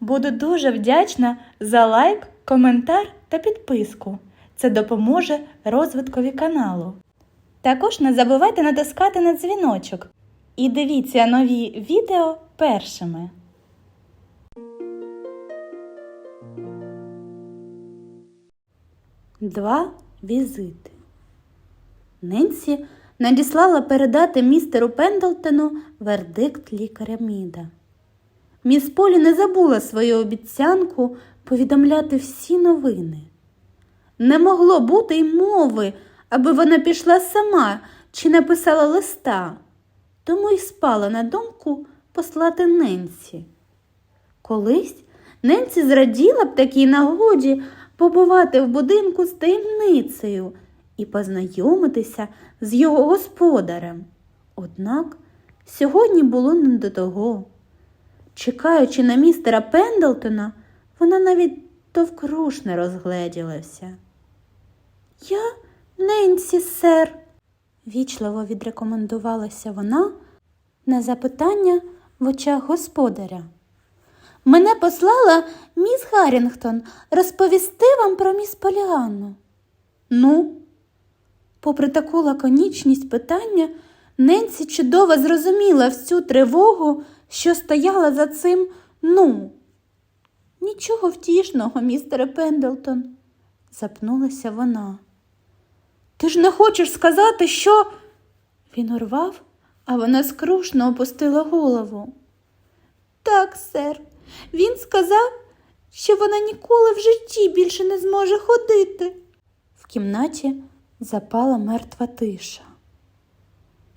Буду дуже вдячна за лайк, коментар та підписку. Це допоможе розвиткові каналу. Також не забувайте натискати на дзвіночок і дивіться нові відео першими. Два візити. Ненсі надіслала передати містеру Пендлтону вердикт лікаря Міда. Міс Полі не забула свою обіцянку повідомляти всі новини. Не могло бути й мови, аби вона пішла сама чи написала листа, тому й спала на думку послати Ненсі. Колись Ненсі зраділа б такій нагоді побувати в будинку з таємницею і познайомитися з його господарем. Однак сьогодні було не до того. Чекаючи на містера Пендлтона, вона навіть довкруж не розгледілася. Я Ненсі, сер, вічливо відрекомендувалася вона на запитання в очах господаря. Мене послала міс Гаррінгтон розповісти вам про міс Поліанну. Ну, попри таку лаконічність питання, Ненсі чудово зрозуміла всю тривогу, що стояла за цим ну. Нічого втішного, містере Пендлтон, запнулася вона. Ти ж не хочеш сказати, що. Він урвав, а вона скрушно опустила голову. Так, сер, він сказав, що вона ніколи в житті більше не зможе ходити. В кімнаті запала мертва тиша.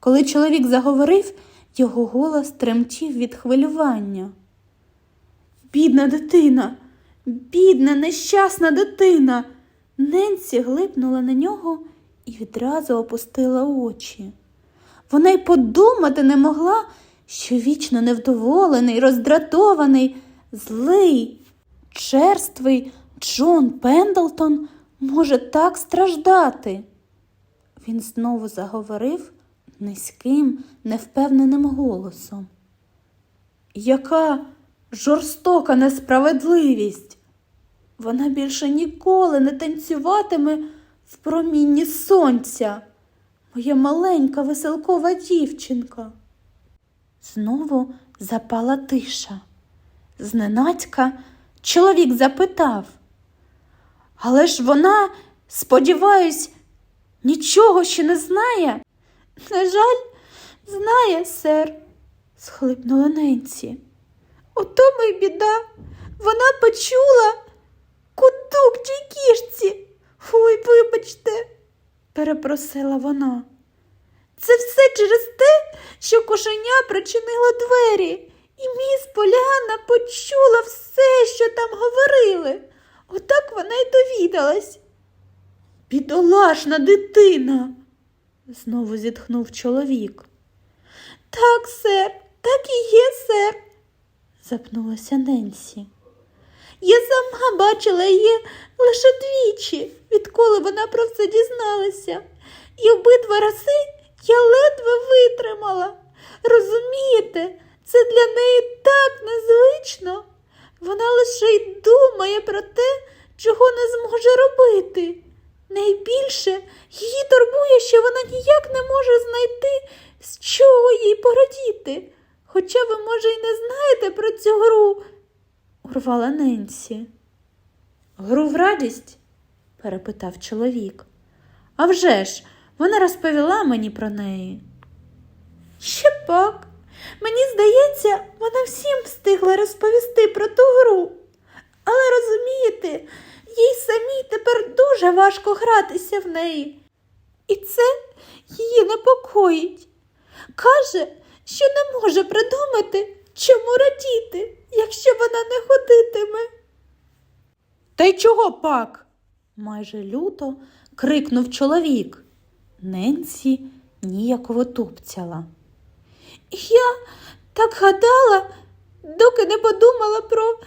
Коли чоловік заговорив, його голос тремтів від хвилювання. Бідна дитина, бідна, нещасна дитина. Ненсі глипнула на нього і відразу опустила очі. Вона й подумати не могла, що вічно невдоволений, роздратований, злий, черствий Джон Пендлтон може так страждати. Він знову заговорив низьким, невпевненим голосом. Яка жорстока несправедливість! Вона більше ніколи не танцюватиме в промінні сонця. Моя маленька веселкова дівчинка. Знову запала тиша. Зненацька чоловік запитав. Але ж вона, сподіваюсь, нічого ще не знає. На жаль, знає, сер, схлипнула Ненсі. У тому й біда. Вона почула куток тій кішці. Ой, вибачте, перепросила вона. Це все через те, що кошеня причинило двері, і міс Поляна почула все, що там говорили. Отак вона й довідалась. Бідолашна дитина, знову зітхнув чоловік. Так, сер, так і є, сер, запнулася Ненсі. Я сама бачила її лише двічі, відколи вона про це дізналася, і обидва рази я ледве витримала. Розумієте, це для неї так незвично. Вона лише й думає про те, чого не зможе робити. Найбільше її турбує, що вона ніяк не може знайти, з чого їй порадіти. Хоча ви, може, й не знаєте про цю гру, урвала Ненсі. Гру в радість? перепитав чоловік. «А вже ж, вона розповіла мені про неї. Ще пак. Мені здається, вона всім встигла розповісти про ту гру. Але розумієте, їй самій тепер дуже важко гратися в неї. І це її непокоїть. Каже, що не може придумати, чому радіти, якщо вона не ходитиме. Та й чого пак? майже люто крикнув чоловік. Ненсі ніяково тупцяла. Я так гадала, доки не подумала про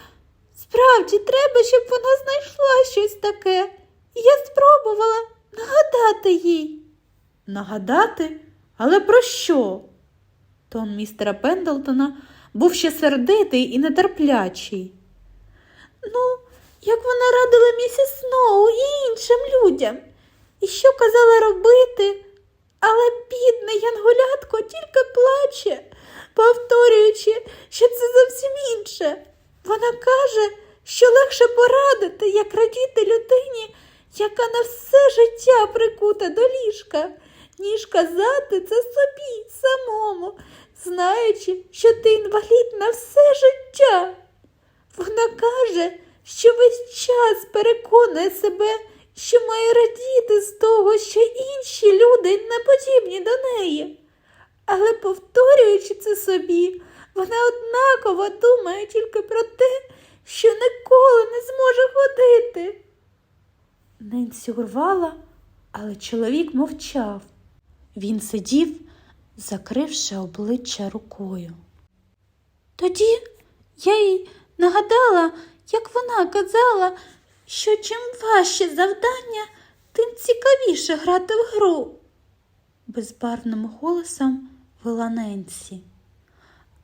справді треба, щоб вона знайшла щось таке. Я спробувала нагадати їй. Нагадати? Але про що? Тон містера Пендлтона був ще сердитий і нетерплячий. Ну, як вона радила місіс Сноу і іншим людям. І що казала робити? Але бідне Янгулятко тільки плаче, повторюючи, що це зовсім інше. Вона каже, що легше порадити, як радіти людині, яка на все життя прикута до ліжка, ніж казати це собі самому, знаючи, що ти інвалід на все життя. Вона каже, що весь час переконує себе, що має радіти з того, що інші люди не подібні до неї. Але повторюючи це собі, вона однаково думає тільки про те, що ніколи не зможе ходити. Ненсі урвала, але чоловік мовчав. Він сидів, закривши обличчя рукою. Тоді я їй нагадала, як вона казала, що чим важче завдання, тим цікавіше грати в гру, безбарвним голосом вела Ненсі.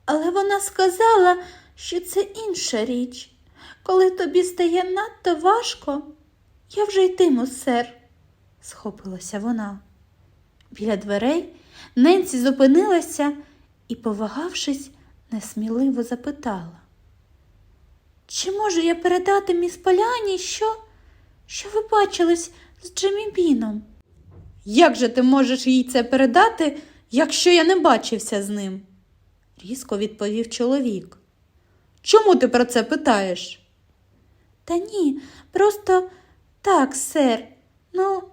Але вона сказала, що це інша річ. Коли тобі стає надто важко, я вже йтиму, сер, схопилася вона. Біля дверей Ненсі зупинилася і, повагавшись, несміливо запитала. Чи можу я передати міс Поляні, що, що ви бачились з Джиммі Біном? Як же ти можеш їй це передати, якщо я не бачився з ним? різко відповів чоловік. Чому ти про це питаєш? Та ні, просто так, сер. Ну,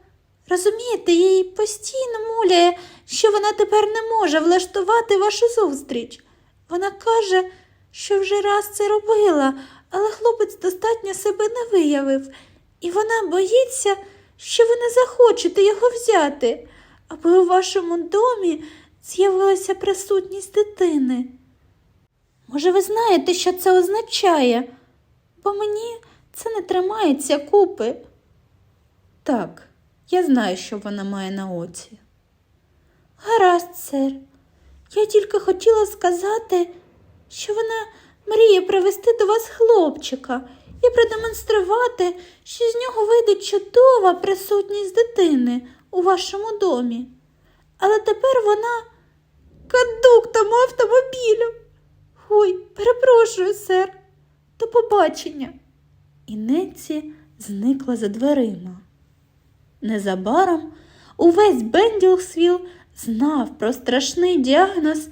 розумієте, їй постійно муляє, що вона тепер не може влаштувати вашу зустріч. Вона каже, що вже раз це робила, але хлопець достатньо себе не виявив, і вона боїться, що ви не захочете його взяти, аби у вашому домі з'явилася присутність дитини. Може, ви знаєте, що це означає? Бо мені це не тримається купи. Так, я знаю, що вона має на оці. Гаразд, сер. Я тільки хотіла сказати, що вона мріє привезти до вас хлопчика і продемонструвати, що з нього вийде чудова присутність дитини у вашому домі. Але тепер вона кондуктом автомобілю. Ой, перепрошую, сер. До побачення. І Ненсі зникла за дверима. Незабаром увесь Бенділсвіл знав про страшний діагноз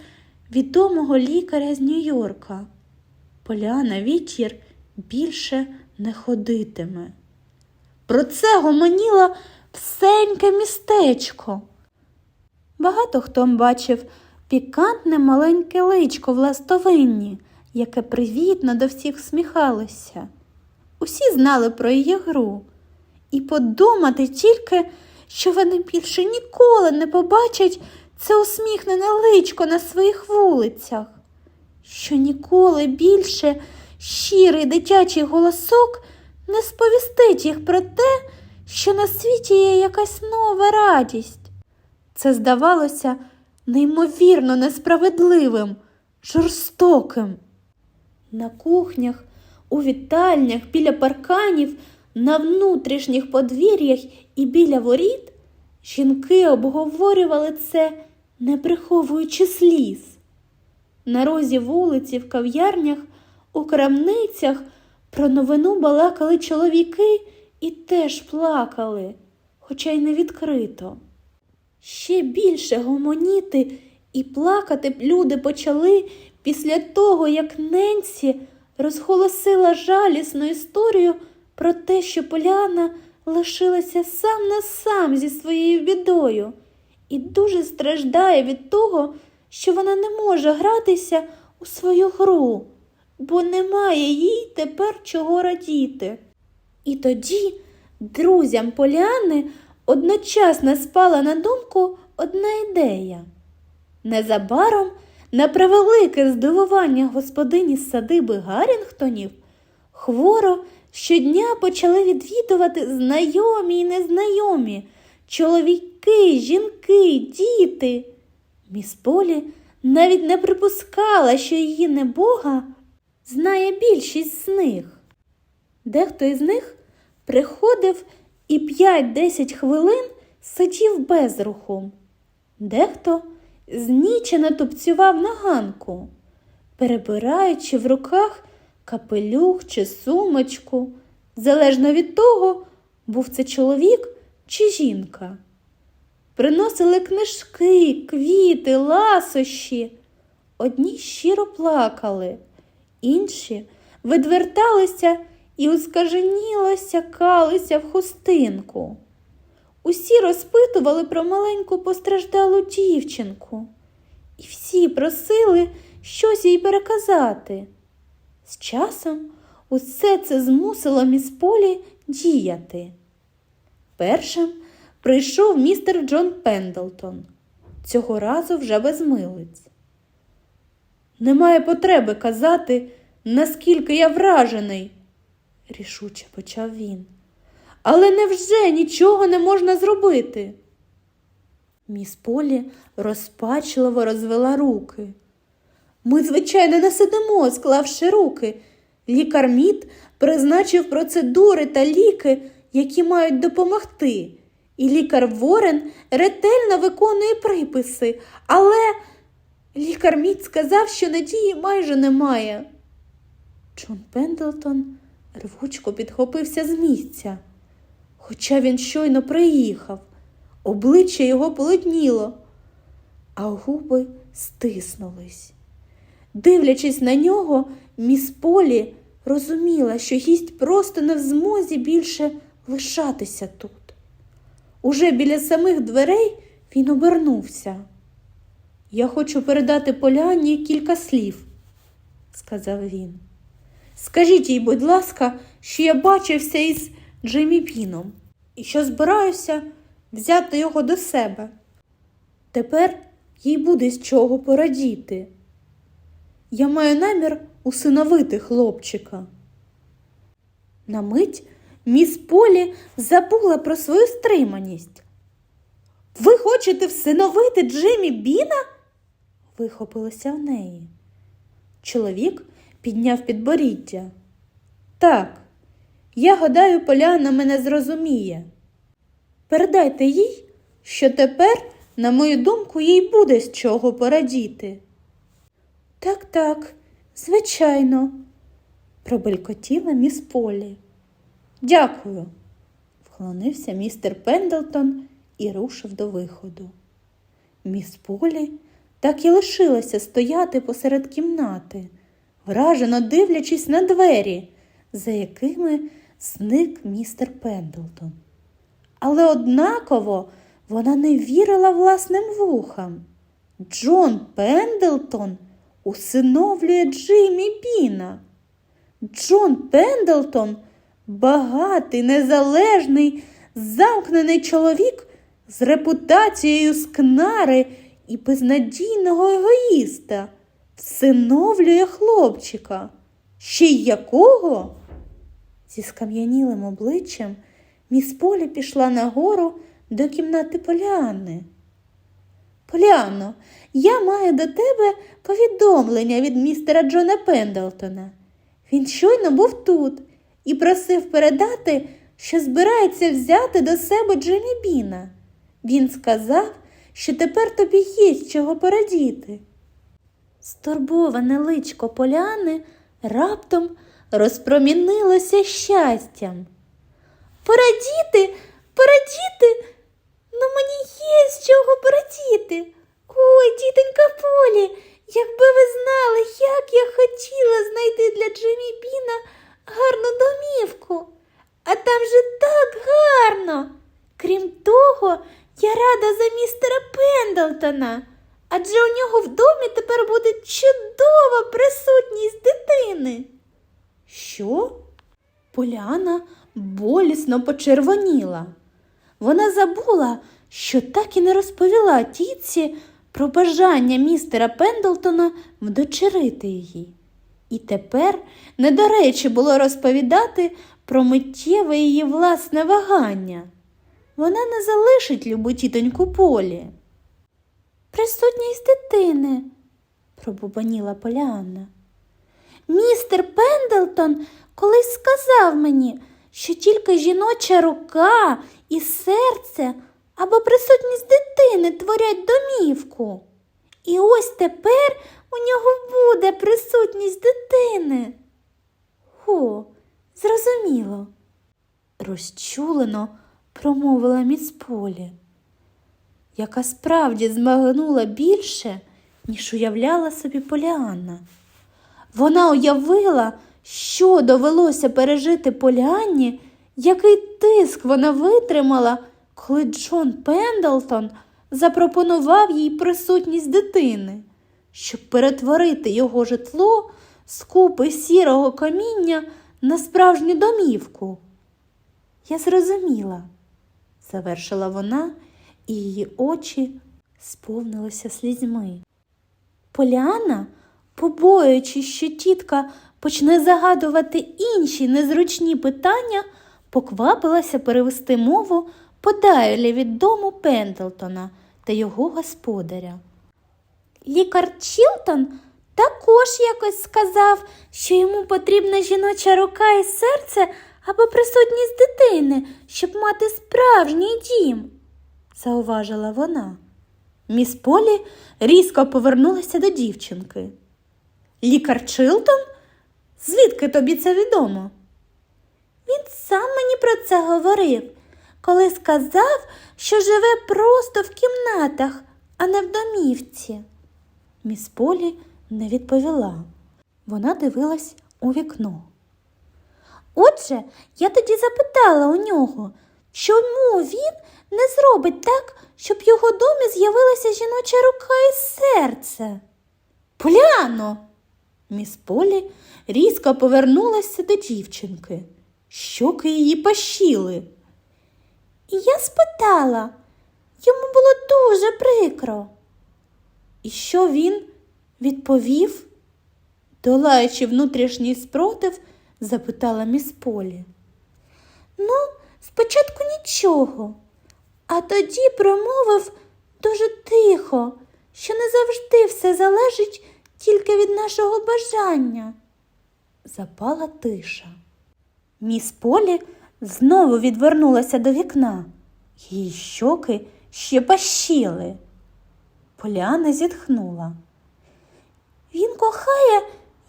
відомого лікаря з Нью-Йорка. Поляна Вітір більше не ходитиме. Про це гомоніло всеньке містечко. Багато хто бачив пікантне маленьке личко в ластовинні, яке привітно до всіх всміхалося. Усі знали про її гру, і подумати тільки, що вони більше ніколи не побачать це усміхнене личко на своїх вулицях, що ніколи більше щирий дитячий голосок не сповістить їх про те, що на світі є якась нова радість. Це здавалося неймовірно несправедливим, жорстоким. На кухнях, у вітальнях, біля парканів, на внутрішніх подвір'ях і біля воріт жінки обговорювали це, не приховуючи сліз. На розі вулиці, в кав'ярнях, у крамницях про новину балакали чоловіки і теж плакали, хоча й не відкрито. Ще більше гомоніти і плакати люди почали після того, як Ненсі розголосила жалісну історію про те, що Поляна лишилася сам на сам зі своєю бідою і дуже страждає від того, що вона не може гратися у свою гру, бо немає їй тепер чого радіти. І тоді друзям Поляни одночасно спала на думку одна ідея. Незабаром, на превелике здивування господині з садиби Гаррінгтонів, хворо щодня почали відвідувати знайомі й незнайомі чоловіки, жінки, діти. Міс Полі навіть не припускала, що її небога знає більшість з них. Дехто із них приходив і 5-10 хвилин сидів без руху. Дехто знічено тупцював на ганку, перебираючи в руках капелюх чи сумочку, залежно від того, був це чоловік чи жінка. Приносили книжки, квіти, ласощі. Одні щиро плакали, інші відверталися і ускаженіло сякалися в хустинку. Усі розпитували про маленьку постраждалу дівчинку, і всі просили щось їй переказати. З часом усе це змусило міс Полі діяти. Першим прийшов містер Джон Пендлтон, цього разу вже без милиць. Немає потреби казати, наскільки я вражений, рішуче почав він. Але невже нічого не можна зробити? Міс Полі розпачливо розвела руки. Ми, звичайно, не сидимо, склавши руки. Лікар Мід призначив процедури та ліки, які мають допомогти. І лікар Ворен ретельно виконує приписи, але лікар Мід сказав, що надії майже немає. Джон Пендлтон рвучко підхопився з місця. Хоча він щойно приїхав, обличчя його полотніло, а губи стиснулись. Дивлячись на нього, міс Полі розуміла, що гість просто не в змозі більше лишатися тут. Уже біля самих дверей він обернувся. Я хочу передати Поляні кілька слів, сказав він. Скажіть їй, будь ласка, що я бачився із Джеймі Піном і що збираюся взяти його до себе. Тепер їй буде з чого порадіти. Я маю намір усиновити хлопчика. На мить міс Полі забула про свою стриманість. Ви хочете всиновити Джиммі Біна? вихопилося в неї. Чоловік підняв підборіддя. Так, я гадаю, Поляна мене зрозуміє. Передайте їй, що тепер, на мою думку, їй буде з чого порадіти. Так, так, звичайно, пробелькотіла міс Полі. Дякую, вклонився містер Пендлтон і рушив до виходу. Міс Полі так і лишилася стояти посеред кімнати, вражено дивлячись на двері, за якими зник містер Пендлтон. Але однаково вона не вірила власним вухам. Джон Пендлтон усиновлює Джиммі Біна. Джон Пендлтон багатий, незалежний, замкнений чоловік з репутацією скнари і безнадійного егоїста, всиновлює хлопчика. Ще й якого? Зі скам'янілим обличчям міс Полі пішла нагору до кімнати Поліанни. Поліанно, я маю до тебе повідомлення від містера Джона Пендлтона. Він щойно був тут і просив передати, що збирається взяти до себе Джемі Біна. Він сказав, що тепер тобі є з чого порадіти. Стурбоване личко Поляни раптом розпромінилося щастям. Порадіти, порадіти, ну мені є з чого порадіти. Ой, тітонька Полі, якби ви знали, як я хотіла знайти для Джиммі Біна гарну домівку. А там же так гарно. Крім того, я рада за містера Пендлтона, адже у нього в домі тепер буде чудова присутність дитини. Що? Поляна болісно почервоніла. Вона забула, що так і не розповіла тітці про бажання містера Пендлтона вдочерити її. І тепер не до речі було розповідати про миттєве її власне вагання. Вона не залишить любу тітоньку Полі. Присутність дитини, пробубаніла Поліанна. Містер Пендлтон колись сказав мені, що тільки жіноча рука і серце або присутність дитини творять домівку. І ось тепер у нього буде присутність дитини. О, зрозуміло. Розчулено промовила міс Полі, яка справді змагнула більше, ніж уявляла собі Поліанна. Вона уявила, що довелося пережити Поліанні, який тиск вона витримала, коли Джон Пендлтон запропонував їй присутність дитини, щоб перетворити його житло з купи сірого каміння на справжню домівку. Я зрозуміла, завершила вона, і її очі сповнилися слізьми. Поліана, побоюючись, що тітка почне загадувати інші незручні питання, поквапилася перевести мову подалі від дому Пендлтона та його господаря. Лікар Чілтон також якось сказав, що йому потрібна жіноча рука і серце або присутність дитини, щоб мати справжній дім, зауважила вона. Міс Полі різко повернулася до дівчинки. Лікар Чилтон? Звідки тобі це відомо? Він сам мені про це говорив, коли сказав, що живе просто в кімнатах, а не в домівці. Міс Полі не відповіла. Вона дивилась у вікно. Отже, я тоді запитала у нього, чому він не зробить так, щоб в його домі з'явилася жіноча рука і серце. Поляно! Міс Полі різко повернулася до дівчинки. Щоки її пащили. І я спитала, йому було дуже прикро. І що він відповів? Долаючи внутрішній спротив, запитала міс Полі. Ну, спочатку нічого, а тоді промовив дуже тихо, що не завжди все залежить тільки від нашого бажання. Запала тиша. Міс Полі знову відвернулася до вікна. Її щоки ще пащили. Поляна зітхнула. Він кохає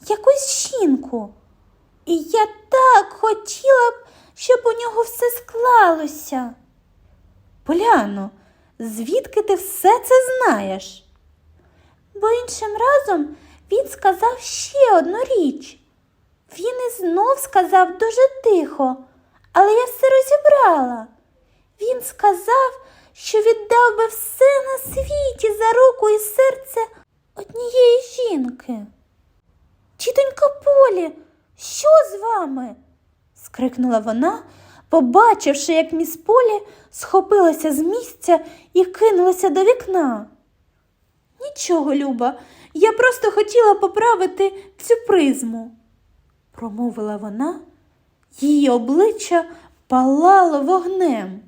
якусь жінку. І я так хотіла б, щоб у нього все склалося. Поляно, звідки ти все це знаєш? Бо іншим разом він сказав ще одну річ. Він і знов сказав дуже тихо, але я все розібрала. Він сказав, що віддав би все на світі за руку і серце однієї жінки. Тітонька Полі, що з вами? скрикнула вона, побачивши, як міс Полі схопилася з місця і кинулася до вікна. Нічого, Люба, я просто хотіла поправити цю призму, промовила вона, її обличчя палало вогнем.